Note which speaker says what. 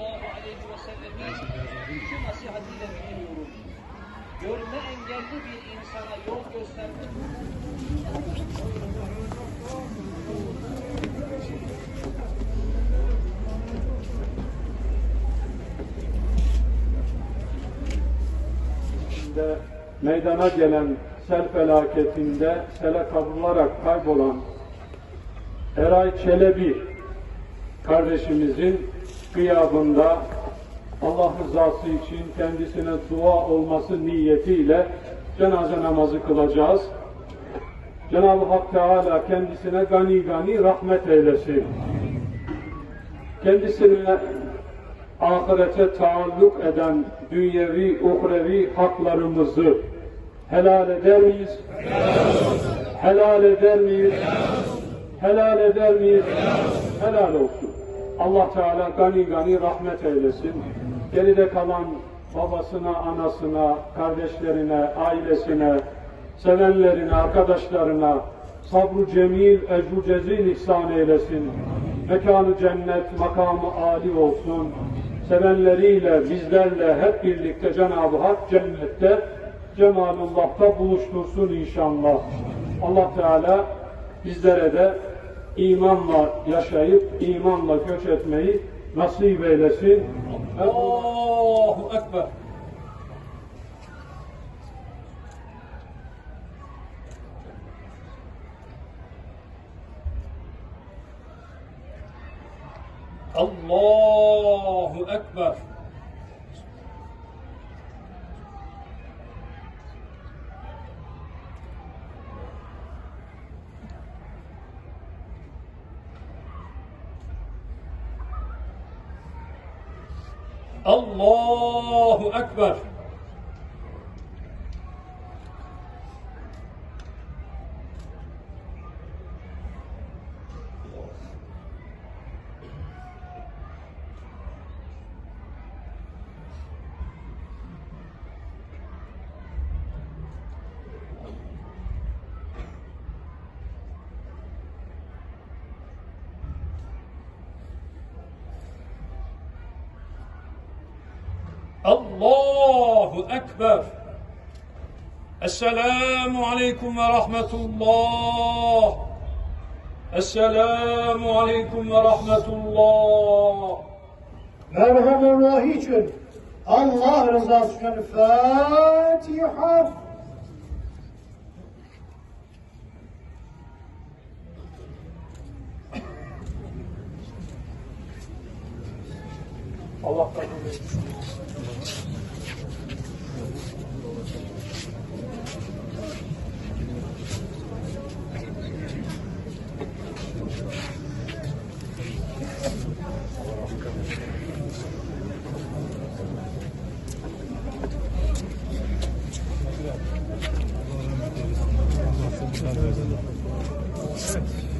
Speaker 1: sallallahu aleyhi ve sellemin şu nasihatiyle bitiriyorum. Görme engelli bir insana yol göstermek
Speaker 2: de meydana gelen sel felaketinde sele kavrularak kaybolan Eray Çelebi kardeşimizin gıyabında Allah rızası için kendisine dua olması niyetiyle cenaze namazı kılacağız. Cenab-ı Hak Teala kendisine gani gani rahmet eylesin. Kendisine ahirete taalluk eden dünyevi, uhrevi haklarımızı helal eder miyiz? Helal eder miyiz? Helal eder miyiz? Helal olsun. Allah Teala gani gani rahmet eylesin. Geride kalan babasına, anasına, kardeşlerine, ailesine, sevenlerine, arkadaşlarına sabru cemil, ecru cezil ihsan eylesin. Mekanı cennet, makamı âli olsun. Sevenleriyle, bizlerle hep birlikte Cenab-ı Hak cennette Cemalullah'ta buluştursun inşallah. Allah Teala bizlere de imanla yaşayıp imanla göç etmeyi nasip eylesin. Allahu Ekber. Allahu Ekber. Allahu Ekber. Allahu Ekber. Esselamu Aleyküm ve Rahmetullah. Esselamu Aleyküm ve Rahmetullah.
Speaker 3: Merhamet için Allah rızası için Fatiha.
Speaker 2: Allah kabul etsin. Thank you.